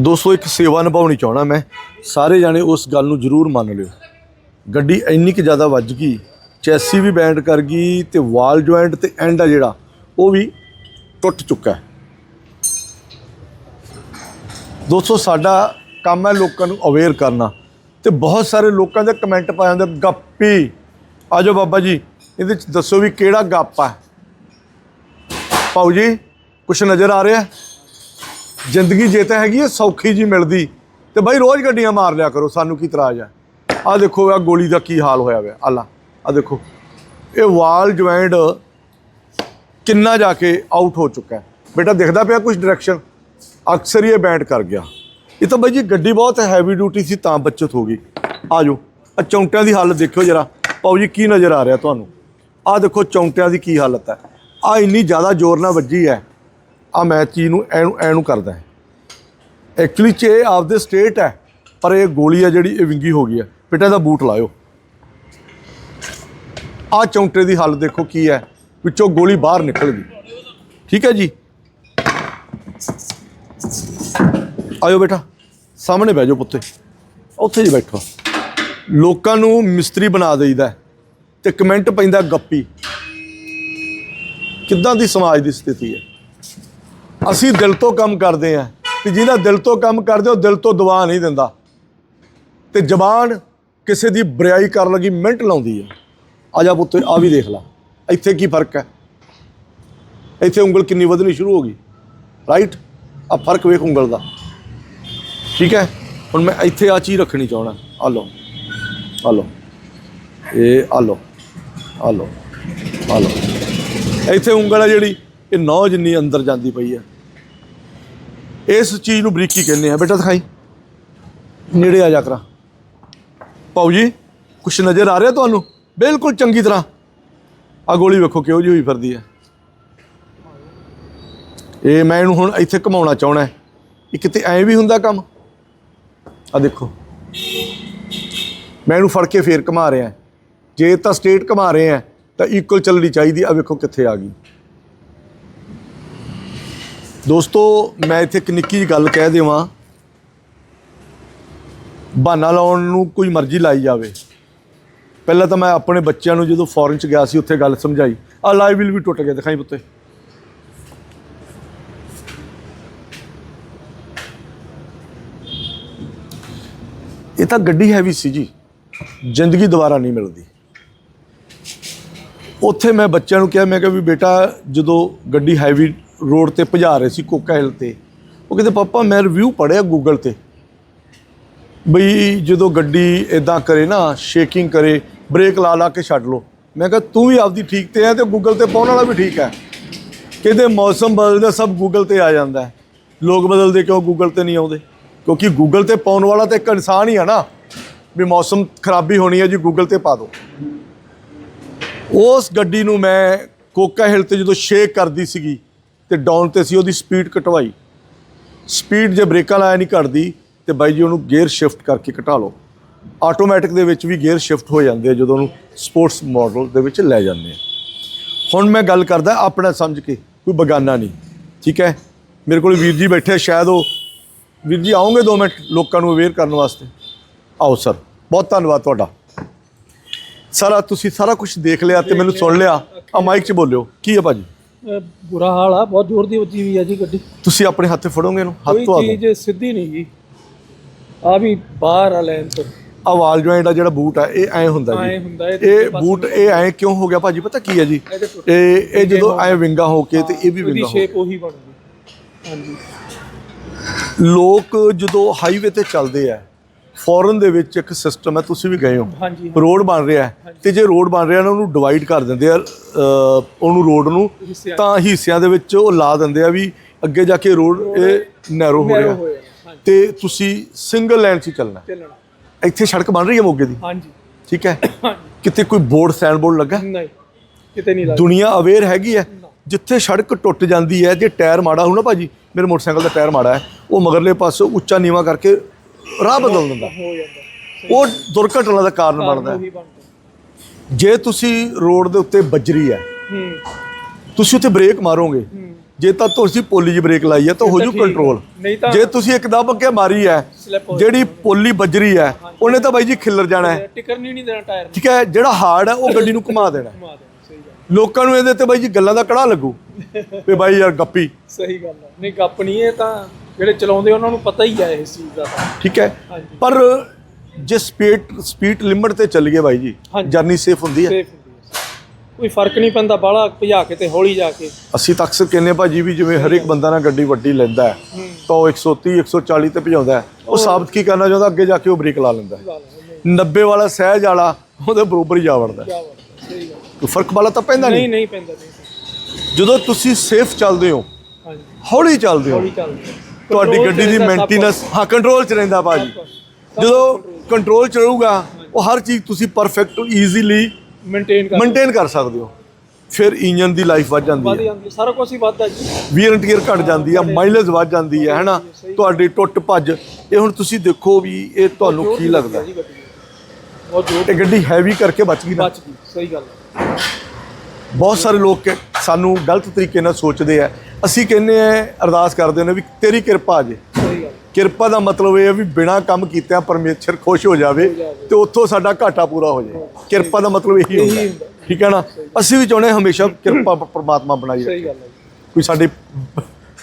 ਦੋਸਤੋ, ਇੱਕ ਸੇਵਾ ਨਿਭਾਉਣੀ ਚਾਹਣਾ ਮੈਂ। ਸਾਰੇ ਜਾਣੇ ਉਸ ਗੱਲ ਨੂੰ ਜ਼ਰੂਰ ਮੰਨ ਲਿਓ। ਗੱਡੀ ਇੰਨੀ ਕਿ ਜ਼ਿਆਦਾ ਵੱਜ ਗਈ, ਚੈਸੀ ਵੀ ਬੈਂਡ ਕਰ ਗਈ ਤੇ ਵਾਲ ਜੁਆਇੰਟ ਤੇ ਐਂਡ ਆ ਜਿਹੜਾ, ਉਹ ਵੀ ਟੁੱਟ ਚੁੱਕਾ ਹੈ। ਦੋਸਤੋ, ਸਾਡਾ ਕੰਮ ਹੈ ਲੋਕਾਂ ਨੂੰ ਅਵੇਅਰ ਕਰਨਾ ਤੇ ਬਹੁਤ ਸਾਰੇ ਲੋਕਾਂ ਦੇ ਕਮੈਂਟ ਪਾ ਜਾਂਦੇ ਗੱਪੀ ਆਜੋ ਬਾਬਾ ਜੀ, ਇਹਦੇ ਚ ਦੱਸੋ ਵੀ ਕਿਹੜਾ ਗੱਪ ਹੈ ਪਾਉ ਜੀ, ਕੁਛ ਨਜ਼ਰ ਆ ਰਿਹਾ? ਜ਼ਿੰਦਗੀ ਜੇ ਤਾਂ ਹੈਗੀ ਹੈ ਸੌਖੀ ਜੀ ਮਿਲਦੀ। ਤੇ ਬਾਈ ਰੋਜ਼ ਗੱਡੀਆਂ ਮਾਰ ਲਿਆ ਕਰੋ, ਸਾਨੂੰ ਕੀ ਤਰਾਜ ਹੈ ਆ ਦੇਖੋ ਆ ਗੋਲੀ ਦਾ ਕੀ ਹਾਲ ਹੋਇਆ ਹੋਇਆ ਅੱਲਾ ਆ ਦੇਖੋ। ਇਹ ਵਾਲ ਜੁਆਇੰਟ ਕਿੰਨਾ ਜਾ ਕੇ ਆਊਟ ਹੋ ਚੁੱਕਾ ਬੇਟਾ, ਦਿਖਦਾ ਪਿਆ ਕੁਝ ਡਾਇਰੈਕਸ਼ਨ ਅਕਸਰ ਹੀ ਇਹ ਬੈਂਡ ਕਰ ਗਿਆ। ਇਹ ਤਾਂ ਬਾਈ ਜੀ ਗੱਡੀ ਬਹੁਤ ਹੈਵੀ ਡਿਊਟੀ ਸੀ, ਤਾਂ ਬੱਚਤ ਹੋ ਗਈ। ਆ ਜਾਓ ਆ ਚੌਂਟਿਆਂ ਦੀ ਹਾਲਤ ਦੇਖਿਓ ਜਰਾ। ਪਾਉ ਜੀ, ਕੀ ਨਜ਼ਰ ਆ ਰਿਹਾ ਤੁਹਾਨੂੰ? ਆ ਦੇਖੋ, ਚੌਂਟਿਆਂ ਦੀ ਕੀ ਹਾਲਤ ਹੈ। ਆ ਇੰਨੀ ਜ਼ਿਆਦਾ ਜ਼ੋਰ ਨਾਲ ਵੱਜੀ ਹੈ। ਆ ਮੈਂ ਚੀਜ਼ ਨੂੰ ਐਨੂੰ ਐਨੂੰ ਕਰਦਾ ਹੈ। ਐਕਚੁਅਲੀ ਚ ਇਹ ਆਪਦੇ ਸਟੇਟ ਹੈ, ਪਰ ਇਹ ਗੋਲੀ ਆ ਜਿਹੜੀ ਇਹ ਵਿੰਗੀ ਹੋ ਗਈ ਹੈ। ਬੇਟਾ ਦਾ ਬੂਟ ਲਾਇਓ। ਆ ਚੌਂਟੇ ਦੀ ਹਾਲਤ ਦੇਖੋ ਕੀ ਹੈ। ਵਿੱਚੋਂ ਗੋਲੀ ਬਾਹਰ ਨਿਕਲ ਗਈ। ਠੀਕ ਹੈ ਜੀ? ਆਇਓ ਬੇਟਾ, ਸਾਹਮਣੇ ਬਹਿ ਜਾਓ ਪੁੱਤੇ। ਉੱਥੇ ਜੀ ਬੈਠੋ। ਲੋਕਾਂ ਨੂੰ ਮਿਸਤਰੀ ਬਣਾ ਦੇਈਦਾ ਹੈ ਤੇ ਕਮੈਂਟ ਪੈਂਦਾ ਗੱਪੀ। ਕਿੱਦਾਂ ਦੀ ਸਮਾਜ ਦੀ ਸਥਿਤੀ ਹੈ? ਅਸੀਂ ਦਿਲ ਤੋਂ ਕੰਮ ਕਰਦੇ ਆ ਤੇ ਜਿਹਦਾ ਦਿਲ ਤੋਂ ਕੰਮ ਕਰਦੇ, ਉਹ ਦਿਲ ਤੋਂ ਦੁਆ ਨਹੀਂ ਦਿੰਦਾ। ਤੇ ਜ਼ਬਾਨ ਕਿਸੇ ਦੀ ਬਰਿਆਈ ਕਰਨ ਲੱਗੀ ਮਿੰਟ ਲਾਉਂਦੀ ਹੈ। ਆ ਜਾ ਪੁੱਤ, ਆ ਵੀ ਦੇਖ ਲੈ। ਇੱਥੇ ਕੀ ਫ਼ਰਕ ਹੈ? ਇੱਥੇ ਉਂਗਲ ਕਿੰਨੀ ਵਧਣੀ ਸ਼ੁਰੂ ਹੋ ਗਈ। ਰਾਈਟ ਆ ਫ਼ਰਕ ਵੇਖ ਉਂਗਲ ਦਾ। ਠੀਕ ਹੈ? ਹੁਣ ਮੈਂ ਇੱਥੇ ਆ ਚੀਜ਼ ਰੱਖਣੀ ਚਾਹਣਾ ਆ ਲਓ। ਆ ਲਓ। ਇਹ ਆ ਲਓ। ਆ ਲਓ। ਆ ਲਓ। ਇੱਥੇ ਉਂਗਲ ਹੈ ਜਿਹੜੀ, ਇਹ ਨੌ ਜਿੰਨੀ ਅੰਦਰ ਜਾਂਦੀ ਪਈ ਹੈ। ਇਸ ਚੀਜ਼ ਨੂੰ ਬਰੀਕੀ ਕਹਿੰਦੇ ਆ। ਬੇਟਾ ਦਿਖਾਈ। ਨੇੜੇ ਆ ਜਾ ਕਰਾ। ਪਾਉ ਜੀ, ਕੁਛ ਨਜ਼ਰ ਆ ਰਿਹਾ ਤੁਹਾਨੂੰ? ਬਿਲਕੁਲ ਚੰਗੀ ਤਰ੍ਹਾਂ। ਆ ਗੋਲੀ ਵੇਖੋ ਕਿਉਂ ਜਿਹੀ ਹੋਈ ਫਿਰਦੀ ਹੈ। ਇਹ ਮੈਂ ਇਹਨੂੰ ਹੁਣ ਇੱਥੇ ਘਮਾਉਣਾ ਚਾਹਣਾ ਹੈ। ਇਹ ਕਿਤੇ ਐਂ ਵੀ ਹੁੰਦਾ ਕੰਮ? ਆ ਦੇਖੋ। ਮੈਂ ਇਹਨੂੰ ਫੜ ਕੇ ਫੇਰ ਘਮਾ ਰਿਹਾ ਜੇ ਤਾਂ ਸਟੇਟ ਘਮਾ ਰਿਹਾ ਤਾਂ ਇਕੁਅਲ ਚੱਲਣੀ ਚਾਹੀਦੀ ਆ ਵੇਖੋ ਕਿੱਥੇ ਆ ਗਈ। ਦੋਸਤੋ, ਮੈਂ ਇੱਥੇ ਇੱਕ ਨਿੱਕੀ ਜਿਹੀ ਗੱਲ ਕਹਿ ਦੇਵਾਂ। ਬਹਾਨਾ ਲਾਉਣ ਨੂੰ ਕੋਈ ਮਰਜ਼ੀ ਲਾਈ ਜਾਵੇ। ਪਹਿਲਾਂ ਤਾਂ ਮੈਂ ਆਪਣੇ ਬੱਚਿਆਂ ਨੂੰ ਜਦੋਂ ਫੋਰਨ ਚ ਗਿਆ ਸੀ, ਉੱਥੇ ਗੱਲ ਸਮਝਾਈ। ਆ ਲਾਈਵ ਵੀ ਟੁੱਟ ਗਿਆ, ਦਿਖਾਈ ਪੁੱਤੇ। ਇਹ ਤਾਂ ਗੱਡੀ ਹੈਵੀ ਸੀ ਜੀ। ਜ਼ਿੰਦਗੀ ਦੁਬਾਰਾ ਨਹੀਂ ਮਿਲਦੀ। ਉੱਥੇ ਮੈਂ ਬੱਚਿਆਂ ਨੂੰ ਕਿਹਾ, ਮੈਂ ਕਿਹਾ ਵੀ ਬੇਟਾ, ਜਦੋਂ ਗੱਡੀ ਹੈਵੀ ਰੋਡ ਤੇ ਭਜਾ ਰਹੇ ਸੀ ਕੋਕਾ ਹਿਲ ਤੇ। ਉਹ ਕਹਿੰਦੇ, ਪਾਪਾ, ਮੈਂ ਰਿਵਿਊ ਪੜਿਆ ਗੂਗਲ ਤੇ। ਬਈ ਜਦੋਂ ਗੱਡੀ ਇਦਾਂ ਕਰੇ ਨਾ ਸ਼ੇਕਿੰਗ ਕਰੇ ਬ੍ਰੇਕ ਲਾ ਲਾ ਕੇ ਛੱਡ ਲਓ। ਮੈਂ ਕਿਹਾ, ਤੂੰ ਵੀ ਆਪਦੀ ਠੀਕ ਤੇ ਹੈ ਤੇ ਗੂਗਲ ਤੇ ਪਾਉਣ ਵਾਲਾ ਵੀ ਠੀਕ ਹੈ ਕਹਿੰਦੇ, ਮੌਸਮ ਬਦਲਦਾ, ਸਭ ਗੂਗਲ ਤੇ ਆ ਜਾਂਦਾ ਹੈ। ਲੋਕ ਬਦਲਦੇ ਕਿਉਂ ਗੂਗਲ ਤੇ ਨਹੀਂ ਆਉਂਦੇ? ਕਿਉਂਕਿ ਗੂਗਲ ਤੇ ਪਾਉਣ ਵਾਲਾ ਤਾਂ ਇੱਕ ਇਨਸਾਨ ਹੀ ਆ ਨਾ। ਵੀ ਮੌਸਮ ਖਰਾਬੀ ਹੋਣੀ ਹੈ ਜੀ ਗੂਗਲ ਤੇ ਪਾ ਦਿਓ ਉਸ ਗੱਡੀ ਨੂੰ ਮੈਂ ਕੋਕਾ ਹਿਲ ਤੇ ਜਦੋਂ ਸ਼ੇਕ ਕਰਦੀ ਸੀਗੀ ਤੇ ਡਾਊਨ ਤੇ ਸੀ ਉਹਦੀ ਸਪੀਡ ਘਟਵਾਈ ਸਪੀਡ ਜੇ ਬ੍ਰੇਕਾਂ ਲਾਇਆ ਨਹੀਂ ਘਟਦੀ, ਤੇ ਬਾਈ ਜੀ ਉਹਨੂੰ ਗੇਅਰ ਸ਼ਿਫਟ ਕਰਕੇ ਘਟਾ ਲਓ। ਆਟੋਮੈਟਿਕ ਦੇ ਵਿੱਚ ਵੀ ਗੇਅਰ ਸ਼ਿਫਟ ਹੋ ਜਾਂਦੇ ਆ, ਜਦੋਂ ਉਹਨੂੰ ਸਪੋਰਟਸ ਮਾਡਲ ਦੇ ਵਿੱਚ ਲੈ ਜਾਂਦੇ ਆ। ਹੁਣ ਮੈਂ ਗੱਲ ਕਰਦਾ ਆਪਣਾ ਸਮਝ ਕੇ, ਕੋਈ ਬਗਾਨਾ ਨਹੀਂ, ਠੀਕ ਹੈ? ਮੇਰੇ ਕੋਲ ਵੀਰ ਜੀ ਬੈਠੇ ਸ਼ਾਇਦ ਉਹ ਵੀਰ ਜੀ ਆਉਂਗੇ 2 ਮਿੰਟ ਲੋਕਾਂ ਨੂੰ ਅਵੇਅਰ ਕਰਨ ਵਾਸਤੇ? ਆਓ ਸਰ, ਬਹੁਤ ਧੰਨਵਾਦ ਤੁਹਾਡਾ। ਸਾਰਾ ਤੁਸੀਂ ਸਾਰਾ ਕੁਝ ਦੇਖ ਲਿਆ ਤੇ ਮੈਨੂੰ ਸੁਣ ਲਿਆ। ਆ ਮਾਈਕ 'ਚ ਬੋਲਿਓ, ਕੀ ਹੈ ਭਾਜੀ? ਅਹ ਬੁਰਾ ਹਾਲ ਆ ਬਹੁਤ ਜ਼ੋਰ ਦੀ ਵੱਜੀ ਹੋਈ ਆ ਜੀ ਗੱਡੀ। ਤੁਸੀਂ ਆਪਣੇ ਹੱਥੇ ਫੜੋਗੇ ਇਹਨੂੰ? ਹੱਥ ਕੋਈ ਤੋਂ ਆ ਚੀਜ਼ ਸਿੱਧੀ ਨਹੀਂ ਜੀ। ਆ ਵੀ ਬਾਹਰ ਆ ਲੈਣ ਤੋਂ। ਆ ਵਾਲ ਜੁਆਇੰਟ ਦਾ ਜਿਹੜਾ ਬੂਟ ਆ ਇਹ ਐ ਹੁੰਦਾ ਜੀ। ਐਂ ਹੁੰਦਾ ਇਹ ਇਹ ਬੂਟ ਇਹ ਐ ਕਿਉਂ ਹੋ ਗਿਆ ਭਾਜੀ? ਪਤਾ ਕੀ ਹੈ ਜੀ? ਇਹਦੇ ਟੁੱਟ- ਇਹ ਇਹ ਜਦੋਂ ਐ ਵਿੰਗਾ ਹੋ ਕੇ ਤੇ ਇਹ ਵੀ ਉਹਦੀ ਵਿੰਗਾ ਹੋ ਸ਼ੇਪ ਉਹੀ ਬਣ ਗਈ। ਹਾਂਜੀ। ਲੋਕ ਜਦੋਂ ਹਾਈਵੇ ਤੇ ਚੱਲਦੇ ਆ ਫੋਰਨ ਦੇ ਵਿੱਚ ਇੱਕ ਸਿਸਟਮ ਹੈ ਤੁਸੀਂ ਵੀ ਗਏ ਹੋ। ਹਾਂਜੀ ਰੋਡ ਬਣ ਰਿਹਾ ਹੈ। ਤੇ ਜੇ ਰੋਡ ਬਣ ਰਿਹਾ ਨਾ ਉਹਨੂੰ ਡਿਵਾਈਡ ਕਰ ਦਿੰਦੇ ਆ ਉਹਨੂੰ ਰੋਡ ਨੂੰ ਤਾਂ ਹਿੱਸਿਆਂ ਦੇ ਵਿੱਚ ਉਹ ਲਾ ਦਿੰਦੇ ਆ ਵੀ ਅੱਗੇ ਜਾ ਕੇ ਰੋਡ ਇਹ ਨੈਰੋ ਹੋ ਰਿਹਾ। ਤੇ ਤੁਸੀਂ ਸਿੰਗਲ ਲਾਈਨ 'ਚ ਚੱਲਣਾ। ਇੱਥੇ ਸੜਕ ਬਣ ਰਹੀ ਹੈ ਮੋਗੇ ਦੀ? ਹਾਂਜੀ। ਠੀਕ ਹੈ। ਕਿਤੇ ਕੋਈ ਬੋਰਡ ਸਾਈਨ ਬੋਰਡ ਲੱਗਾ? ਨਹੀਂ। ਕਿਤੇ ਨਹੀਂ ਲੱਗਦਾ ਦੁਨੀਆ ਅਵੇਅਰ ਹੈਗੀ ਹੈ? ਜਿੱਥੇ ਸੜਕ ਟੁੱਟ ਜਾਂਦੀ ਹੈ ਜੇ ਟਾਇਰ ਮਾੜਾ ਹੋ ਨਾ ਭਾਜੀ ਮੇਰੇ ਮੋਟਰਸਾਈਕਲ ਦਾ ਟਾਇਰ ਮਾੜਾ ਹੈ ਉਹ ਮਗਰਲੇ ਪਾਸੇ ਉੱਚਾ ਨੀਵਾ ਕਰਕੇ ਰਾਹ ਬਦਲ ਦਿੰਦਾ। ਹੋ ਜਾਂਦਾ। ਉਹ ਦੁਰਘਟਨਾ ਦਾ ਕਾਰਨ ਬਣਦਾ ਹੈ। ਉਹੀ ਬਣਦਾ। ਜੇ ਤੁਸੀਂ ਰੋਡ ਦੇ ਉੱਤੇ ਬੱਜਰੀ ਹੈ ਹੂੰ। ਤੁਸੀਂ ਉੱਥੇ ਬ੍ਰੇਕ ਮਾਰੋਗੇ। ਹੂੰ। ਜੇ ਤਾਂ ਤੁਸੀਂ ਪੋਲੀ ਜੀ ਬ੍ਰੇਕ ਲਾਈ ਹੈ ਤਾਂ ਹੋ ਜੂ ਠੀਕ ਹੈ। ਕੰਟਰੋਲ ਨਹੀਂ ਤਾਂ- ਜੇ ਤੁਸੀਂ ਇੱਕਦਮ ਅੱਗੇ ਮਾਰੀ ਹੈ Slip ਹੋ ਜਿਹੜੀ ਪੋਲੀ ਵੱਜਰੀ ਹੈ ਉਹਨੇ ਤਾਂ ਬਾਈ ਜੀ ਖਿੱਲਰ ਜਾਣਾ ਹੈ। ਟਿਕਰ ਨਹੀਂ ਨਹੀਂ ਦੇਣਾ ਟਾਇਰ ਨੂੰ। ਠੀਕ ਹੈ ਜਿਹੜਾ ਹਾਰਡ ਹੈ ਉਹ ਗੱਡੀ ਨੂੰ ਘੁਮਾ ਦੇਣਾ ਹੈ। ਘੁਮਾ ਦੇਣਾ ਸਹੀ ਗੱਲ ਲੋਕਾਂ ਨੂੰ ਇਹਦੇ ਤੇ ਬਾਈ ਜੀ ਗੱਲਾਂ ਦਾ ਕੜਾ ਲੱਗੂ। ਵੀ ਬਾਈ ਯਾਰ ਗੱਪੀ। ਸਹੀ ਗੱਲ ਹੈ। ਨਹੀਂ ਗੱਪ ਨਹੀਂ ਇਹ ਤਾਂ ਜਿਹੜੇ ਚਲਾਉਂਦੇ ਉਹਨਾਂ ਨੂੰ ਪਤਾ ਹੀ ਹੈ ਇਸ ਚੀਜ਼ ਦਾ। ਤਾਂ ਠੀਕ ਹੈ। ਹਾਂਜੀ। ਪਰ ਜੇ ਸਪੀਡ ਸਪੀਡ ਲਿਮਟ ਤੇ ਚੱਲੀਏ ਬਾਈ ਜੀ ਹਾਂਜੀ। ਜਰਨੀ ਸੇਫ ਹੁੰਦੀ ਹੈ। ਸੇਫ ਹੁੰਦੀ ਹੈ। ਕੋਈ ਫ਼ਰਕ ਨਹੀਂ ਪੈਂਦਾ ਬਾਹਲਾ ਭਜਾ ਕੇ ਤੇ ਹੌਲੀ ਜਾ ਕੇ। ਅਸੀਂ ਤਾਂ ਅਕਸਰ ਕਹਿੰਦੇ ਹਾਂ ਭਾਜੀ ਵੀ ਜਿਵੇਂ ਹਰ ਇੱਕ ਬੰਦਾ ਨਾ ਗੱਡੀ ਵੱਡੀ ਲੈਂਦਾ ਹੈ ਤਾਂ ਉਹ 130 140 ਤੇ ਭਜਾਉਂਦਾ ਹੈ। ਉਹ ਸਾਬਤ ਕੀ ਕਰਨਾ ਚਾਹੁੰਦਾ ਅੱਗੇ ਜਾ ਕੇ ਉਹ ਬ੍ਰੇਕ ਲਾ ਲੈਂਦਾ ਹੈ। ਗੱਲ ਹੈ। ਨਹੀਂ 90 ਵਾਲਾ ਸਹਿਜ ਵਾਲਾ ਉਹਦੇ ਬਰੋਬਰ ਹੀ ਜਾ ਵੜਦਾ ਹੈ। ਕਿਆ ਬਾਤ ਹੈ, ਸਹੀ ਗੱਲ ਕੋਈ ਫ਼ਰਕ ਵਾਲਾ ਤਾਂ ਪੈਂਦਾ ਨਹੀਂ? ਨਹੀਂ ਨਹੀਂ ਪੈਂਦਾ ਨਹੀਂ ਪੈਂਦਾ। ਜਦੋਂ ਤੁਸੀਂ ਸੇਫ ਚੱਲਦੇ ਹੋ ਹਾਂਜੀ। ਹੌਲੀ ਚੱਲਦੇ ਹੋ ਹੌਲੀ ਚੱਲਦੇ ਤੁਹਾਡੀ ਗੱਡੀ ਦੀ ਮੇਨਟੇਨੈਂਸ ਹਾਂ ਕੰਟਰੋਲ 'ਚ ਰਹਿੰਦਾ ਭਾਜੀ। ਜਦੋਂ ਕੰਟਰੋਲ 'ਚ ਰਹੂਗਾ ਉਹ ਹਰ ਚੀਜ਼ ਤੁਸੀਂ ਪਰਫੈਕਟ ਈਜ਼ੀਲੀ ਮੇਨਟੇਨ ਕਰ ਮੇਨਟੇਨ ਕਰ ਸਕਦੇ ਹੋ। ਫਿਰ ਇੰਜਨ ਦੀ ਲਾਈਫ ਵੱਧ ਜਾਂਦੀ ਹੈ। ਸਾਰਾ ਕੁਝ ਹੀ ਵੱਧਦਾ ਜੀ। ਵੀਰ ਐਂਡ ਟੀਅਰ ਘਟ ਜਾਂਦੀ ਹੈ ਮਾਈਲੇਜ ਵੱਧ ਜਾਂਦੀ ਹੈ ਹੈਨਾ? ਤੁਹਾਡੀ ਟੁੱਟ ਭੱਜ। ਇਹ ਹੁਣ ਤੁਸੀਂ ਦੇਖੋ ਵੀ ਇਹ ਤੁਹਾਨੂੰ ਕੀ ਲੱਗਦਾ। ਬਹੁਤ ਜ਼ੋਰ ਗੱਡੀ ਹੈਵੀ ਕਰਕੇ ਬਚ ਗਈ ਨਾ। ਬਚ ਗਈ ਸਹੀ ਗੱਲ ਬਹੁਤ ਸਾਰੇ ਲੋਕ ਸਾਨੂੰ ਗਲਤ ਤਰੀਕੇ ਨਾਲ ਸੋਚਦੇ ਆ। ਅਸੀਂ ਕਹਿੰਦੇ ਆ ਅਰਦਾਸ ਕਰਦੇ ਨੇ ਵੀ ਤੇਰੀ ਕਿਰਪਾ ਜੇ। ਕਿਰਪਾ ਦਾ ਮਤਲਬ ਇਹ ਹੈ ਵੀ ਬਿਨਾ ਕੰਮ ਕੀਤਿਆਂ ਪਰਮੇਸ਼ਰ ਖੁਸ਼ ਹੋ ਜਾਵੇ ਤੇ ਉੱਥੋਂ ਸਾਡਾ ਘਾਟਾ ਪੂਰਾ ਹੋ ਜਾਏ। ਕਿਰਪਾ ਦਾ ਮਤਲਬ ਇਹੀ ਹੁੰਦਾ। ਠੀਕ ਹੈ ਨਾ? ਅਸੀਂ ਵੀ ਚਾਹੁੰਦੇ ਹਮੇਸ਼ਾ ਕਿਰਪਾ ਪ੍ਰਮਾਤਮਾ ਬਣਾਈ ਰੱਖੇ। ਸਹੀ ਗੱਲ ਹੈ ਜੀ। ਕੋਈ ਸਾਡੇ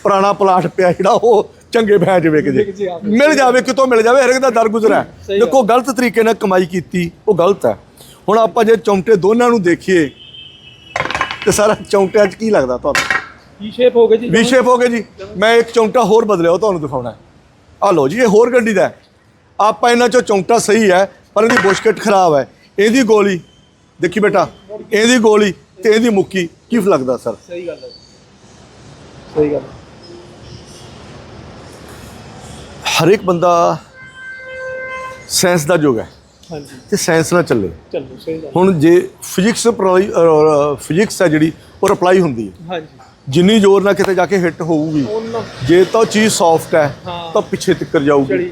ਪੁਰਾਣਾ ਪਲਾਟ ਪਿਆ ਜਿਹੜਾ ਉਹ ਚੰਗੇ ਭੈਜ ਵਿਕ ਜੇ ਵਿਕ ਜੇ। ਮਿਲ ਜਾਵੇ ਕਿਤੋਂ ਮਿਲ ਜਾਵੇ ਹਰ ਇੱਕ ਦਾ ਦਰ ਗੁਜ਼ਰਾ ਦੇਖੋ ਗਲਤ ਤਰੀਕੇ ਨਾਲ ਕਮਾਈ ਕੀਤੀ ਉਹ ਗਲਤ ਹੈ। ਹੁਣ ਆਪਾਂ ਜੇ ਚੌਂਟੇ ਦੋਨਾਂ ਨੂੰ ਦੇਖੀਏ ਤੇ ਸਾਰਾ ਚੌਂਟਿਆਂ 'ਚ ਕੀ ਲੱਗਦਾ ਤੁਹਾਨੂੰ? ਕੀ ਸ਼ੇਪ ਹੋ ਗਈ ਜੀ? ਵੀ ਸ਼ੇਪ ਹੋ ਗਏ ਜੀ। ਮੈਂ ਇੱਕ ਚੌਂਟਾ ਹੋਰ ਬਦਲਿਆ ਉਹ ਤੁਹਾਨੂੰ ਦਿਖਾਉਣਾ ਹੈ। ਆ ਲਓ ਜੀ ਇਹ ਹੋਰ ਗੱਡੀ ਦਾ। ਆਪਾਂ ਇਹਨਾਂ ਚੋਂ ਚੌਂਟਾ ਸਹੀ ਹੈ ਪਰ ਇਹਦੀ ਬੁਸ਼ਕਟ ਖਰਾਬ ਹੈ। ਇਹਦੀ ਗੋਲੀ ਦੇਖੀ ਬੇਟਾ ਇਹਦੀ ਗੋਲੀ ਤੇ ਇਹਦੀ ਮੁੱਕੀ ਕੀ ਲੱਗਦਾ ਸਰ? ਸਹੀ ਗੱਲ ਹੈ। ਜੀ। ਸਹੀ ਗੱਲ ਹੈ। ਹਰ ਇੱਕ ਬੰਦਾ ਸਾਇੰਸ ਦਾ ਯੁੱਗ ਹੈ। ਹਾਂਜੀ। ਤੇ ਸਾਇੰਸ ਨਾਲ ਚੱਲੇ। ਚੱਲੋ ਸਹੀ ਗੱਲ ਹੁਣ ਜੇ ਫਿਜ਼ਿਕਸ ਫਿਜ਼ਿਕਸ ਹੈ ਜਿਹੜੀ ਉਹ ਅਪਲਾਈ ਹੁੰਦੀ ਹੈ। ਹਾਂਜੀ। ਜਿੰਨੀ ਜ਼ੋਰ ਨਾਲ ਕਿਤੇ ਜਾ ਕੇ ਹਿੱਟ ਹੋਊਗੀ ਉਹਨਾਂ ਜੇ ਤਾਂ ਉਹ ਚੀਜ਼ ਸੌਫਟ ਹੈ ਹਾਂ। ਤਾਂ ਪਿੱਛੇ ਤਿੱਕਰ ਜਾਊਗੀ।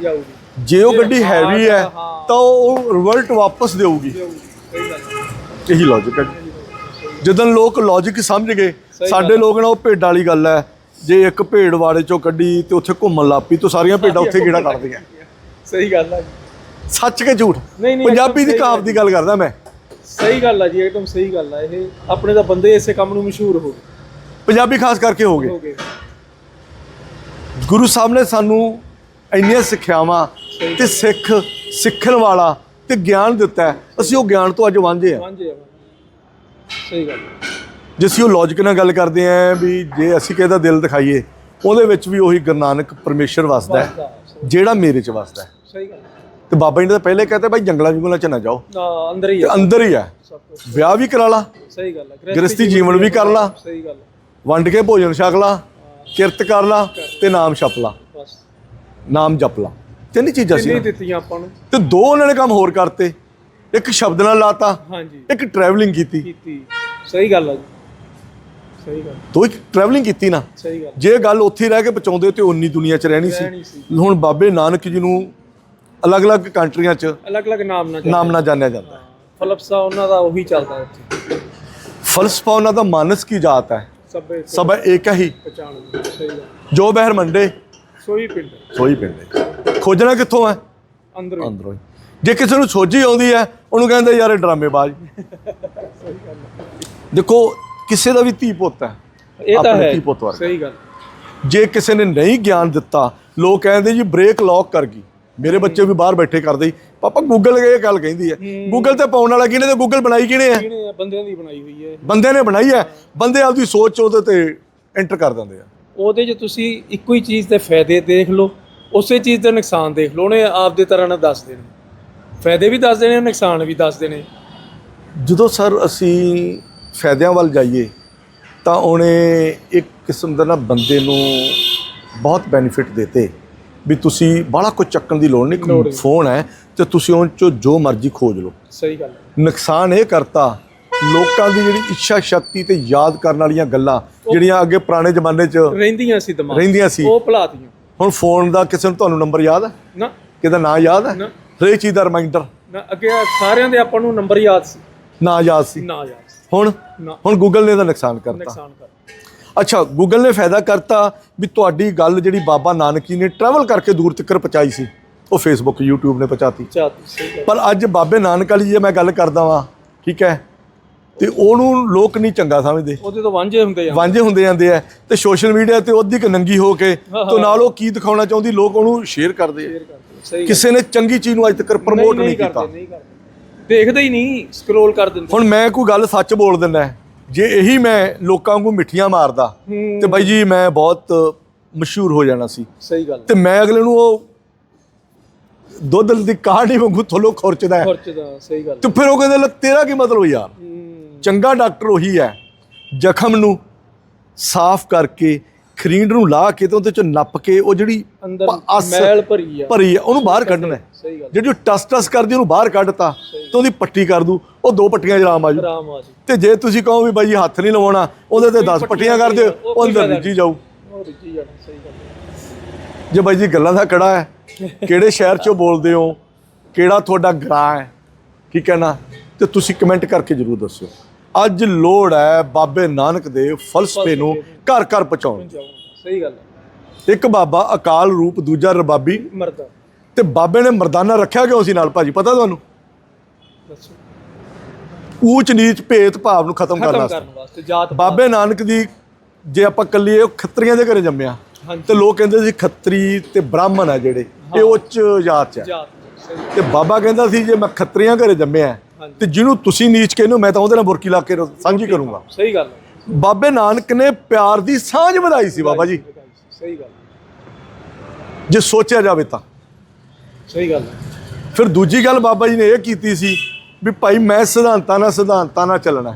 ਜੇ ਉਹ ਗੱਡੀ ਹੈਵੀ ਹੈ ਹਾਂ। ਤਾਂ ਉਹ ਰਿਵਰਟ ਵਾਪਸ ਦੇਊਗੀ। ਜਾਊਗੀ ਸਹੀ ਗੱਲ ਹੈ। ਇਹੀ ਲੌਜੀਕ ਹੈ। ਜਦੋਂ ਲੋਕ ਲੌਜੀਕ ਸਮਝ ਗਏ ਸਾਡੇ ਲੋਕ ਨਾ ਉਹ ਭੇਡਾਂ ਵਾਲੀ ਗੱਲ ਹੈ ਜੇ ਇੱਕ ਭੇਡ ਵਾੜੇ ਚੋਂ ਕੱਢੀ ਤੇ ਉੱਥੇ ਘੁੰਮਣ ਲੱਪੀ ਤਾਂ ਸਾਰੀਆਂ ਭੇਡਾਂ ਉੱਥੇ ਗੇੜਾ ਕੱਢਦੀਆਂ। ਸਹੀ ਗੱਲ ਹੈ ਜੀ। ਸੱਚ ਕੇ ਝੂਠ? ਨਹੀਂ, ਨਹੀਂ, ਪੰਜਾਬੀ ਦੀ ਸਹੀ ਕਹਾਵਤ ਦੀ ਗੱਲ ਕਰਦਾ ਮੈਂ। ਸਹੀ ਗੱਲ ਹੈ ਜੀ ਇੱਕਦਮ ਸਹੀ ਗੱਲ ਹੈ। ਇਹ ਆਪਣੇ ਤਾਂ ਬੰਦੇ ਇਸੇ ਕੰਮ ਨੂੰ ਮਸ਼ਹੂਰ ਹੋ ਗਏ। ਪੰਜਾਬੀ ਖਾਸ ਕਰਕੇ ਹੋ ਗਏ। ਗੁਰੂ ਸਾਹਿਬ ਨੇ ਸਾਨੂੰ ਇੰਨੀਆਂ ਸਿੱਖਿਆਵਾਂ ਤੇ ਸਿੱਖ ਸਿੱਖਣ ਵਾਲਾ ਤੇ ਗਿਆਨ ਦਿੱਤਾ ਹੈ। ਅਸੀਂ ਉਹ ਗਿਆਨ ਤੋਂ ਅੱਜ ਵਾਂਝੇ ਆ ਵਾਂਝੇ ਆ ਸਹੀ ਗੱਲ। ਹੈ। ਜੇ ਅਸੀਂ ਉਹ ਲੌਜੀਕ ਨਾਲ ਗੱਲ ਕਰਦੇ ਆਂ ਵੀ ਜੇ ਅਸੀਂ ਕਿਸੇ ਦਾ ਦਿਲ ਦਿਖਾਈਏ ਉਹਦੇ ਵਿੱਚ ਵੀ ਉਹੀ ਗੁਰੂ ਨਾਨਕ ਪਰਮੇਸ਼ਰ ਵਸਦਾ ਹੈ ਜਿਹੜਾ ਮੇਰੇ 'ਚ ਵਸਦਾ ਹੈ। ਸਹੀ ਗੱਲ। ਹੈ। ਤੇ ਬਾਬਾ ਜੀ ਨੇ ਤਾਂ ਪਹਿਲੇ ਕਹਤੇ ਭਾਈ ਜੰਗਲਾਂ ਜੁਗਲਾਂ 'ਚ ਨਾ ਜਾਓ। ਨਾ ਅੰਦਰ ਹੀ ਤੇ ਹੈ ਅੰਦਰ ਹੀ ਹੈ ਸਭ ਕੁਝ ਵਿਆਹ ਵੀ ਕਰਾ ਲਾ। ਸਹੀ ਗੱਲ ਹੈ ਗ੍ਰਸਤੀ ਜੀਵਨ ਵੀ ਕਰ ਲਾ। ਸਹੀ ਗੱਲ ਹੈ। ਵੰਡ ਕੇ ਭੋਜਨ ਛਕ ਲਾ ਕਿਰਤ ਕਰ ਲਾ ਤੇ ਨਾਮ ਛਪ ਲਾ। ਬਸ ਨਾਮ ਜਪ ਲਾ। ਤਿੰਨ ਚੀਜ਼ਾਂ ਸੀ ਕਿੰਨੀ ਨਾ। ਦਿੱਤੀਆਂ ਆਪਾਂ ਨੂੰ। ਤੇ ਦੋ ਉਹਨਾਂ ਨੇ ਕੰਮ ਹੋਰ ਕਰਤੇ। ਇੱਕ ਸ਼ਬਦ ਨਾਲ ਲਾਤਾ ਹਾਂਜੀ। ਇੱਕ ਟਰੈਵਲਿੰਗ ਕੀਤੀ। ਕੀਤੀ। ਸਹੀ ਗੱਲ ਜੀ। ਸਹੀ ਗੱਲ। ਦੋ ਇੱਕ ਟਰੈਵਲਿੰਗ ਕੀਤੀ ਨਾ। ਸਹੀ ਗੱਲ। ਜੇ ਗੱਲ ਉੱਥੇ ਰਹਿ ਕੇ ਪਹੁੰਚਾਉਂਦੇ ਤੇ ਉਨੀ ਦੁਨੀਆ 'ਚ ਰਹਿਣੀ ਰਹਿਣੀ ਸੀ। ਸੀ। ਹੁਣ ਬਾਬੇ ਨਾਨਕ ਜੀ ਨੂੰ ਅਲੱਗ-ਅਲੱਗ ਕੰਟਰੀਆਂ 'ਚ ਅਲੱਗ-ਅਲੱਗ ਨਾਮ ਨਾਲ ਨਾਮ ਨਾਲ ਜਾਣਿਆ ਜਾਂਦਾ। ਹੈ ਫਲਸਫਾ ਉਹਨਾਂ ਦਾ ਉਹੀ ਚੱਲਦਾ ਉੱਥੇ। ਫਲਸਫਾ ਉਹਨਾਂ ਦਾ ਮਾਨਸ ਕੀ ਜਾਤ ਹੈ? ਸਭੇ ਏਕ ਹੀ? ਜੋ ਬਹਿਰ ਮੰਡੇ। ਸੋਈ ਪਿੰਡ। ਸੋਈ ਪਿੰਡੇ ਖੋਜਣਾ ਕਿੱਥੋਂ ਹੈ? ਅੰਦਰ ਜੇ ਕਿਸੇ ਨੂੰ ਸੋਝੀ ਆਉਂਦੀ ਹੈ ਉਹਨੂੰ ਕਹਿੰਦੇ ਯਾਰ ਇਹ ਡਰਾਮੇਬਾਜ਼। ਦੇਖੋ ਕਿਸੇ ਦਾ ਵੀ ਧੀ ਪੁੱਤ ਹੈ ਇਹ ਤਾਂ ਹੈ। ਸਹੀ ਗੱਲ। ਜੇ ਕਿਸੇ ਨੇ ਨਹੀਂ ਗਿਆਨ ਦਿੱਤਾ ਲੋਕ ਕਹਿੰਦੇ ਜੀ ਬ੍ਰੇਕ ਲੌਕ ਕਰ ਗਈ। ਮੇਰੇ ਬੱਚੇ ਵੀ ਬਾਹਰ ਬੈਠੇ ਕਰਦੇ ਪਾਪਾ ਗੂਗਲ ਇਹ ਗੱਲ ਕਹਿੰਦੀ ਹੈ। ਗੂਗਲ ਤੇ ਪਾਉਣ ਵਾਲਾ ਕਿਹਨੇ ਤੇ ਗੂਗਲ ਬਣਾਈ ਕਿਹਨੇ ਹੈ? ਬੰਦਿਆਂ ਦੀ ਬਣਾਈ ਹੋਈ ਹੈ ਬੰਦੇ ਨੇ ਬਣਾਈ ਹੈ। ਬੰਦੇ ਆਪਦੀ ਸੋਚ ਉਹਦੇ ਤੇ ਐਂਟਰ ਕਰ ਦਿੰਦੇ ਆ। ਉਹਦੇ 'ਚ ਤੁਸੀਂ ਇੱਕੋ ਹੀ ਚੀਜ਼ ਦੇ ਫਾਇਦੇ ਦੇਖ ਲਓ। ਉਸੇ ਚੀਜ਼ ਦੇ ਨੁਕਸਾਨ ਦੇਖ ਲਓ। ਉਹਨੇ ਆਪਦੇ ਤਰ੍ਹਾਂ ਨਾਲ ਦੱਸ ਦੇਣੇ। ਫਾਇਦੇ ਵੀ ਦੱਸ ਦੇਣੇ ਨੁਕਸਾਨ ਵੀ ਦੱਸ ਦੇਣੇ। ਜਦੋਂ ਸਰ ਅਸੀਂ ਫਾਇਦਿਆਂ ਵੱਲ ਜਾਈਏ ਤਾਂ ਉਹਨੇ ਇੱਕ ਕਿਸਮ ਦਾ ਨਾ ਬੰਦੇ ਨੂੰ ਬਹੁਤ ਬੈਨੀਫਿਟ ਦਿੱਤੇ। ਵੀ ਤੁਸੀਂ ਬਾਹਲਾ ਕੁਝ ਚੱਕਣ ਦੀ ਲੋੜ ਲੋੜ ਨਹੀਂ ਨਹੀਂ। ਫੋਨ ਹੈ ਤੇ ਤੁਸੀਂ ਉਹ ਚੋਂ ਜੋ ਮਰਜ਼ੀ ਖੋਜ ਲਓ। ਸਹੀ ਗੱਲ ਹੈ। ਨੁਕਸਾਨ ਇਹ ਕਰਤਾ ਲੋਕਾਂ ਦੀ ਜਿਹੜੀ ਇੱਛਾ ਸ਼ਕਤੀ ਤੇ ਯਾਦ ਕਰਨ ਵਾਲੀਆਂ ਗੱਲਾਂ ਜਿਹੜੀਆਂ ਅੱਗੇ ਪੁਰਾਣੇ ਜ਼ਮਾਨੇ 'ਚ ਰਹਿੰਦੀਆਂ ਸੀ ਦਿਮਾਗ। ਰਹਿੰਦੀਆਂ ਸੀ। ਉਹ ਭੁਲਾਤੀਆਂ ਹੁਣ ਫੋਨ ਦਾ ਕਿਸੇ ਨੂੰ ਤੁਹਾਨੂੰ ਨੰਬਰ ਯਾਦ ਹੈ? ਨਾ। ਕਿਹਦਾ ਨਾਂ ਯਾਦ ਹੈ? ਹਰੇਕ ਚੀਜ਼ ਦਾ ਰਿਮਾਈਂਡਰ ਨਾ ਅੱਗੇ ਸਾਰਿਆਂ ਦੇ ਆਪਾਂ ਨੂੰ ਨੰਬਰ ਯਾਦ ਸੀ। ਨਾਂ ਯਾਦ ਸੀ। ਨਾ ਯਾਦ ਹੁਣ? ਹੁਣ ਗੂਗਲ ਨੇ ਇਹਦਾ ਨੁਕਸਾਨ ਕਰਤਾ। ਨੁਕਸਾਨ ਕਰ ਅੱਛਾ ਗੂਗਲ ਨੇ ਫਾਇਦਾ ਕਰਤਾ ਵੀ ਤੁਹਾਡੀ ਗੱਲ ਜਿਹੜੀ ਬਾਬਾ ਨਾਨਕ ਜੀ ਨੇ ਟਰੈਵਲ ਕਰਕੇ ਦੂਰ ਤੱਕ ਪਹੁੰਚਾਈ ਸੀ। ਉਹ ਫੇਸਬੁੱਕ YouTube ਨੇ ਪਹੁੰਚਾਤੀ। ਪਰ ਅੱਜ ਬਾਬੇ ਨਾਨਕ ਵਾਲੀ ਜੇ ਮੈਂ ਗੱਲ ਕਰਦਾ ਵਾਂ ਠੀਕ ਹੈ? ਤੇ ਉਹਨੂੰ ਲੋਕ ਨਹੀਂ ਚੰਗਾ ਸਮਝਦੇ। ਉਹਦੇ ਤੋਂ ਵਾਂਝੇ ਹੁੰਦੇ ਆ ਵਾਂਝੇ ਹੁੰਦੇ ਜਾਂਦੇ ਆ। ਤੇ ਸੋਸ਼ਲ ਮੀਡੀਆ ਤੇ ਉਹਦੀ ਕ ਨੰਗੀ ਹੋ ਕੇ ਤੇ ਨਾਲ ਉਹ ਕੀ ਦਿਖਾਉਣਾ ਚਾਹੁੰਦੀ ਲੋਕ ਉਹਨੂੰ ਸ਼ੇਅਰ ਕਰਦੇ ਆ। ਕਿਸੇ ਨੇ ਚੰਗੀ ਚੀਜ਼ ਨੂੰ ਅੱਜ ਤੱਕ ਪ੍ਰਮੋਟ ਨਹੀਂ ਕੀਤਾ। ਦੇਖਦੇ ਹੀ ਨਹੀਂ ਸਕਰੋਲ ਕਰ ਦਿੰਦੇ। ਹੁਣ ਮੈਂ ਕੋਈ ਗੱਲ ਸੱਚ ਬੋਲ ਦਿੰਦਾ ਜੇ ਇਹੀ ਮੈਂ ਲੋਕਾਂ ਨੂੰ ਮਿੱਠੀਆਂ ਮਾਰਦਾ। ਤੇ ਬਾਈ ਜੀ ਮੈਂ ਬਹੁਤ ਮਸ਼ਹੂਰ ਹੋ ਜਾਣਾ ਸੀ। ਸਹੀ ਗੱਲ। ਤੇ ਮੈਂ ਅਗਲੇ ਨੂੰ ਉਹ ਦੁੱਧ ਦੀ ਕਹਾਣੀ ਵਾਂਗੂ ਥੋਲੋ ਖੁਰਚਦਾ ਹੈ। ਖਰਚ ਦਾ ਸਹੀ ਗੱਲ। ਤੇ ਫਿਰ ਉਹ ਕਹਿੰਦੇ ਤੇਰਾ ਕੀ ਮਤਲਬ ਯਾਰ? ਚੰਗਾ ਡਾਕਟਰ ਉਹੀ ਹੈ। ਜ਼ਖਮ ਨੂੰ ਸਾਫ਼ ਕਰਕੇ ਖਰੀਂਡ ਨੂੰ ਲਾ ਕੇ ਤੇ ਉਹਦੇ ਚ ਨੱਪ ਕੇ ਉਹ ਜਿਹੜੀ ਅੰਦਰ ਮੈਲ ਭਰੀ ਆ। ਭਰੀ ਹੈ ਉਹਨੂੰ ਬਾਹਰ ਕੱਢਣਾ। ਸਹੀ ਗੱਲ। ਜਿਹੜੀ ਟਸ ਟਸ ਕਰਦੀ ਉਹਨੂੰ ਬਾਹਰ ਕੱਢਤਾ ਤੇ ਉਹਦੀ ਪੱਟੀ ਕਰ ਦੂ ਉਹ ਦੋ ਪੱਟੀਆਂ ਚ ਆਰਾਮ ਆ ਜੂ। ਆਰਾਮ ਆ ਜੀ। ਤੇ ਜੇ ਤੁਸੀਂ ਕਹੋ ਵੀ ਬਾਈ ਹੱਥ ਨਹੀਂ ਲਵਾਉਣਾ ਉਹਦੇ ਤੇ 10 ਪੱਟੀਆਂ ਕਰ ਦਿਓ ਉਹ ਅੰਦਰ ਰਿੱਝੀ ਜਾਊ। ਉਹ ਰਿੱਝੀ ਜਾਣਾ ਸਹੀ ਗੱਲ ਜੇ ਬਾਈ ਜੀ ਗੱਲਾਂ ਦਾ ਕੜਾ ਹੈ ਕਿਹੜੇ ਸ਼ਹਿਰ ਚੋਂ ਬੋਲਦੇ ਹੋ ਕਿਹੜਾ ਤੁਹਾਡਾ ਗ੍ਰਾਂ ਹੈ ਠੀਕ ਹੈ ਨਾ ਤੇ ਤੁਸੀਂ ਕਮੈਂਟ ਕਰਕੇ ਜਰੂਰ ਦੱਸਿਓ। ਅੱਜ ਲੋੜ ਹੈ ਬਾਬੇ ਨਾਨਕ ਦੇ ਫਲਸਫੇ ਨੂੰ ਘਰ ਘਰ ਪਹੁੰਚਾਉਣ ਦੀ। ਸਹੀ ਗੱਲ ਹੈ। ਇੱਕ ਬਾਬਾ ਅਕਾਲ ਰੂਪ ਦੂਜਾ ਰਬਾਬੀ। ਮਰਦਾ। ਤੇ ਬਾਬੇ ਨੇ ਮਰਦਾਨਾ ਰੱਖਿਆ ਕਿਉਂ ਸੀ ਨਾਲ ਭਾਜੀ? ਪਤਾ ਤੁਹਾਨੂੰ? ਦੱਸੋ। ਊਚ ਨੀਚ ਭੇਦ ਭਾਵ ਨੂੰ ਖਤਮ ਕਰਨ ਖਤਮ ਵਾਸਤੇ। ਕਰਨ ਵਾਸਤੇ ਜਾਤ ਬਾਬੇ ਨਾਨਕ ਦੀ ਜੇ ਆਪਾਂ ਕੱਲੀਏ ਉਹ ਖੱਤਰੀਆਂ ਦੇ ਘਰੇ ਜੰਮਿਆ। ਹਾਂਜੀ। ਤੇ ਲੋਕ ਕਹਿੰਦੇ ਸੀ ਖੱਤਰੀ ਤੇ ਬ੍ਰਾਹਮਣ ਆ ਜਿਹੜੇ। ਇਹ ਉੱਚ ਜਾਤ ਚ ਆ। ਜਾਤ ਸਹੀ। ਤੇ ਬਾਬਾ ਕਹਿੰਦਾ ਸੀ ਜੇ ਮੈਂ ਖੱਤਰੀਆਂ ਘਰੇ ਜੰਮਿਆ। ਤੇ ਜਿਹਨੂੰ ਤੁਸੀਂ ਨੀਚ ਕਹਿੰਦੇ ਹੋ ਮੈਂ ਤਾਂ ਉਹਦੇ ਨਾਲ ਬੁਰਕੀ ਲਾ ਕੇ ਸਾਂਝੀ ਕਰੂੰਗਾ। ਸਹੀ ਗੱਲ ਬਾਬੇ ਨਾਨਕ ਨੇ ਪਿਆਰ ਦੀ ਸਾਂਝ ਵਧਾਈ ਸੀ ਬਾਬਾ ਜੀ। ਸਹੀ ਗੱਲ ਜੇ ਸੋਚਿਆ ਜਾਵੇ ਤਾਂ। ਸਹੀ ਗੱਲ ਫਿਰ ਦੂਜੀ ਗੱਲ ਬਾਬਾ ਜੀ ਨੇ ਇਹ ਕੀਤੀ ਸੀ ਵੀ ਭਾਈ ਮੈਂ ਸਿਧਾਂਤਾਂ ਨਾਲ ਸਿਧਾਂਤਾਂ ਨਾਲ ਚੱਲਣਾ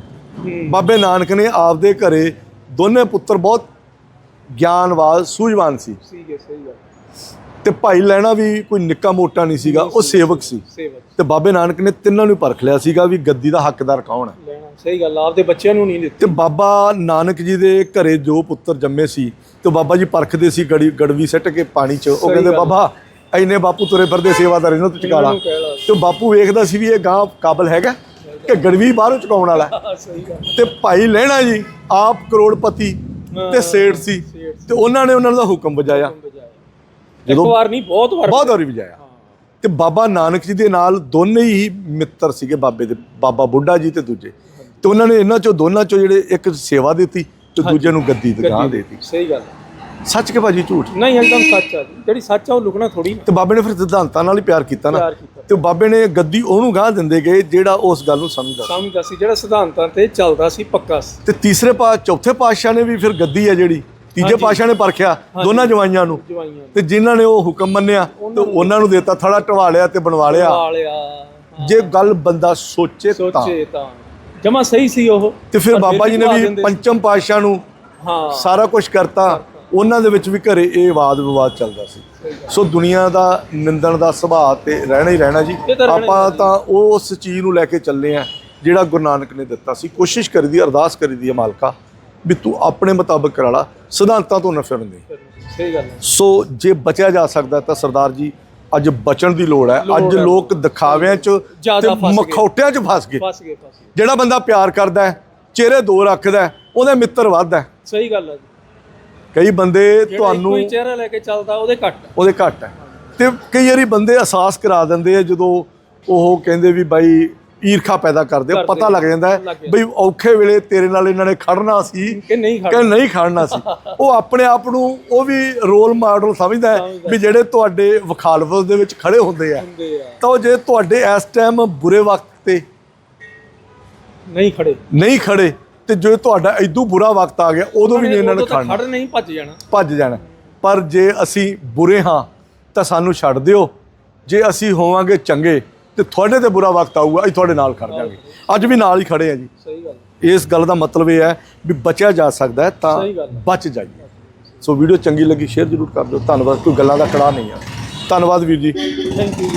ਬਾਬੇ ਨਾਨਕ ਨੇ ਆਪਦੇ ਘਰੇ ਦੋਨੇ ਪੁੱਤਰ ਬਹੁਤ ਗਿਆਨਵਾਨ ਸੂਝਵਾਨ ਸੀ। ਠੀਕ ਹੈ ਸਹੀ ਗੱਲ ਤੇ ਭਾਈ ਲੈਣਾ ਵੀ ਕੋਈ ਨਿੱਕਾ ਮੋਟਾ ਨਹੀਂ ਸੀਗਾ ਉਹ ਸੇਵਕ ਸੀ। ਸੇਵਕ ਤੇ ਬਾਬੇ ਨਾਨਕ ਨੇ ਤਿੰਨਾਂ ਨੂੰ ਪਰਖ ਲਿਆ ਸੀਗਾ ਵੀ ਗੱਦੀ ਦਾ ਹੱਕਦਾਰ ਕੌਣ ਹੈ। ਲੈਣਾ ਸਹੀ ਗੱਲ ਆ, ਆਪਦੇ ਬੱਚਿਆਂ ਨੂੰ ਨਹੀਂ ਦਿੱਤੀ। ਤੇ ਬਾਬਾ ਨਾਨਕ ਜੀ ਦੇ ਘਰੇ ਜੋ ਪੁੱਤਰ ਜੰਮੇ ਸੀ ਤੇ ਬਾਬਾ ਜੀ ਪਰਖਦੇ ਸੀ ਗੜੀ ਗੜਵੀ ਸੱਟ ਕੇ ਪਾਣੀ 'ਚ ਉਹ ਸਹੀ ਕਹਿੰਦੇ ਗੱਲ। ਬਾਬਾ ਐਨੇ ਬਾਪੂ ਤੁਰੇ ਫਿਰਦੇ ਸੇਵਾਦਾਰ ਇਹਨਾਂ ਤੋਂ ਚੁਕਾ ਲਾ। ਇਹਨਾਂ ਨੂੰ ਕਹਿ ਲਾ। ਤੇ ਬਾਪੂ ਵੇਖਦਾ ਸੀ ਵੀ ਇਹ ਗਾਂ ਕਾਬਲ ਹੈਗਾ ਕਿ ਗੜਵੀ ਬਾਹਰੋਂ ਚੁਕਾਉਣ ਵਾਲਾ ਹੈ। ਹਾਂ, ਸਹੀ ਗੱਲ ਤੇ ਭਾਈ ਲੈਣਾ ਜੀ ਆਪ ਕਰੋੜਪਤੀ ਤੇ ਸੇਠ ਸੀ। ਤੇ ਉਹਨਾਂ ਨੇ ਉਹਨਾਂ ਦਾ ਹੁਕਮ ਬਜਾਇਆ ਇੱਕ ਵਾਰ ਨਹੀਂ ਬਹੁਤ ਵਾਰ ਬਹੁਤ ਵਾਰੀ ਵਜਾਇਆ। ਤੇ ਬਾਬਾ ਨਾਨਕ ਜੀ ਦੇ ਨਾਲ ਦੋਨੇ ਹੀ ਮਿੱਤਰ ਸੀਗੇ ਬਾਬੇ ਦੇ ਬਾਬਾ ਬੁੱਢਾ ਜੀ ਤੇ ਦੂਜੇ। ਤੇ ਉਹਨਾਂ ਨੇ ਇਹਨਾਂ ਚੋਂ ਦੋਨਾਂ ਚੋਂ ਜਿਹੜੇ ਇੱਕ ਸੇਵਾ ਦਿੱਤੀ ਤੇ ਦੂਜੇ ਨੂੰ ਗੱਦੀ ਦਗਾਹ ਗੱਡੀ ਦੇਤੀ। ਸਹੀ ਗੱਲ। ਹੈ। ਸੱਚ ਕੇ ਭਾਜੀ ਝੂਠ? ਨਹੀਂ ਇੱਕਦਮ ਸੱਚ ਆ ਜੀ। ਜਿਹੜੀ ਸੱਚ ਆ ਉਹ ਲੁਕਣਾ ਥੋੜੀ ਤੇ ਬਾਬੇ ਨੇ ਫਿਰ ਸਿਧਾਂਤਾਂ ਨਾਲ ਹੀ ਪਿਆਰ ਕੀਤਾ ਨਾ। ਪਿਆਰ ਕੀਤਾ। ਤੇ ਬਾਬੇ ਨੇ ਗੱਦੀ ਉਹਨੂੰ ਗਾਹ ਦਿੰਦੇ ਗਏ ਜਿਹੜਾ ਉਸ ਗੱਲ ਨੂੰ ਸਮਝਦਾ ਸੀ। ਸਮਝਦਾ ਸੀ ਜਿਹੜਾ ਸਿਧਾਂਤਾਂ ਤੇ ਚੱਲਦਾ ਸੀ ਪੱਕਾ ਸੀ। ਤੇ ਤੀਸਰੇ ਪਾ ਚੌਥੇ ਪਾਤਸ਼ਾਹ ਨੇ ਵੀ ਫਿਰ ਗੱਦੀ ਹੈ ਜਿਹੜੀ। ਤੀਜੇ। ਪਾਤਸ਼ਾਹ ਨੇ ਪਰਖਿਆ ਦੋਨਾਂ ਜਵਾਈਆਂ ਨੂੰ। ਜਵਾਈਆਂ ਤੇ ਜਿਨ੍ਹਾਂ ਨੇ ਉਹ ਹੁਕਮ ਮੰਨਿਆ ਤੇ ਉਹਨਾਂ ਨੂੰ ਦੇਤਾ ਥੜਾ ਢਵਾ ਲਿਆ ਤੇ ਬਣਵਾ ਲਿਆ। ਜੇ ਗੱਲ ਬੰਦਾ ਸੋਚੇ ਤਾਂ। ਸੋਚੇ ਤਾਂ। ਜਮਾ ਸਹੀ ਸੀ ਉਹ। ਤੇ ਫਿਰ ਬਾਬਾ ਜੀ ਨੇ ਵੀ। ਪੰਚਮ ਪਾਤਸ਼ਾਹ ਨੂੰ ਹਾਂ। ਸਾਰਾ ਕੁਝ ਕਰਤਾ। ਉਹਨਾਂ ਦੇ ਵਿੱਚ ਵੀ ਘਰੇ ਇਹ ਵਾਦ ਵਿਵਾਦ ਚੱਲਦਾ ਸੀ। ਸੋ ਦੁਨੀਆ ਦਾ ਨਿੰਦਣ ਦਾ ਸੁਭਾਅ ਤੇ ਰਹਿਣਾ ਹੀ ਰਹਿਣਾ ਜੀ। ਆਪਾਂ ਤਾਂ ਉਸ ਚੀਜ਼ ਨੂੰ ਲੈ ਕੇ ਚੱਲੇ ਆ ਜਿਹੜਾ ਗੁਰੂ ਨਾਨਕ ਨੇ ਦਿੱਤਾ ਸੀ। ਕੋਸ਼ਿਸ਼ ਕਰੀਦੀ ਅਰਦਾਸ ਕਰੀਦੀ ਹੈ ਮਾਲਕਾ। ਵੀ ਤੂੰ ਆਪਣੇ ਮੁਤਾਬਕ ਕਰਾ ਲਾ ਸਿਧਾਂਤਾਂ ਤੋਂ ਨਾ ਫਿਰਨ ਦੇ ਸਹੀ ਗੱਲ ਹੈ। ਸੋ ਜੇ ਬਚਿਆ ਜਾ ਸਕਦਾ ਤਾਂ ਸਰਦਾਰ ਜੀ ਅੱਜ ਬਚਣ ਦੀ ਲੋੜ ਹੈ। ਅੱਜ। ਲੋਕ ਦਿਖਾਵਿਆਂ 'ਚ ਜ਼ਿਆਦਾ ਤੇ ਫਸ ਗਏ। ਮਖੌਟਿਆਂ 'ਚ ਫਸ ਗਏ। ਫਸ ਗਏ ਫਸ ਗਏ। ਜਿਹੜਾ ਬੰਦਾ ਪਿਆਰ ਕਰਦਾ ਹੈ ਚਿਹਰੇ ਦੋ ਰੱਖਦਾ ਹੈ, ਉਹਦੇ ਮਿੱਤਰ ਵੱਧ ਹੈ। ਸਹੀ ਗੱਲ ਹੈ ਜੀ। ਕਈ ਬੰਦੇ ਜਿਹੜਾ ਤੁਹਾਨੂੰ ਇੱਕੋ ਹੀ ਚਿਹਰਾ ਲੈ ਕੇ ਚੱਲਦਾ ਉਹਦੇ ਘੱਟ। ਉਹਦੇ ਘੱਟ ਹੈ। ਤੇ ਕਈ ਵਾਰੀ ਬੰਦੇ ਅਹਿਸਾਸ ਕਰਾ ਦਿੰਦੇ ਆ ਜਦੋਂ ਉਹ ਕਹਿੰਦੇ ਵੀ ਬਾਈ ਈਰਖਾ ਪੈਦਾ ਕਰਦੇ ਆ, ਪਤਾ ਲੱਗ ਜਾਂਦਾ ਹੈ। ਬਈ ਔਖੇ ਵੇਲੇ ਤੇਰੇ ਨਾਲ ਇਹਨਾਂ ਨੇ ਖੜਨਾ ਸੀ ਕਿ ਨਹੀਂ ਕਿ ਖੜ ਨਹੀਂ ਖੜਨਾ ਸੀ। ਉਹ ਆਪਣੇ ਆਪ ਨੂੰ ਉਹ ਵੀ ਰੋਲ ਮਾਡਲ ਸਮਝਦਾ ਹੈ ਵੀ ਜਿਹੜੇ ਤੁਹਾਡੇ ਵਖਾਲਫਤ ਦੇ ਵਿੱਚ ਖੜੇ ਹੁੰਦੇ ਆ ਤਾਂ ਉਹ ਜੇ ਤੁਹਾਡੇ ਇਸ ਟਾਈਮ ਬੁਰੇ ਵਕਤ ਤੇ ਨਹੀਂ ਖੜੇ। ਨਹੀਂ ਖੜੇ ਤੇ ਜੇ ਤੁਹਾਡਾ ਇਦੋਂ ਬੁਰਾ ਵਕਤ ਆ ਗਿਆ ਉਦੋਂ ਵੀ ਇਹਨਾਂ ਨੇ ਖੜਨਾ। ਖੜ ਨਹੀਂ ਭੱਜ ਜਾਣਾ। ਭੱਜ ਜਾਣਾ। ਪਰ ਜੇ ਅਸੀਂ ਬੁਰੇ ਹਾਂ ਤਾਂ ਸਾਨੂੰ ਛੱਡ ਦਿਓ। ਜੇ ਅਸੀਂ ਹੋਵਾਂਗੇ ਚੰਗੇ ਤੇ ਤੁਹਾਡੇ ਤੇ ਬੁਰਾ ਵਕਤ ਆਊਗਾ ਅਸੀਂ ਤੁਹਾਡੇ ਨਾਲ ਖੜ ਜਾਾਂਗੇ ਅੱਜ ਵੀ ਨਾਲ ਹੀ ਖੜੇ ਆ ਜੀ। ਸਹੀ ਗੱਲ ਇਸ ਗੱਲ ਦਾ ਮਤਲਬ ਇਹ ਹੈ ਵੀ ਬਚਿਆ ਜਾ ਸਕਦਾ ਹੈ ਤਾਂ। ਬਚ ਜਾਈਏ। ਸੋ ਵੀਡੀਓ ਚੰਗੀ ਲੱਗੀ ਸ਼ੇਅਰ ਜ਼ਰੂਰ ਕਰ ਦਿਓ। ਧੰਨਵਾਦ ਕੋਈ ਗੱਲਾਂ ਦਾ ਕੜਾ ਨਹੀਂ ਆ। ਧੰਨਵਾਦ ਵੀਰ ਜੀ। Thank you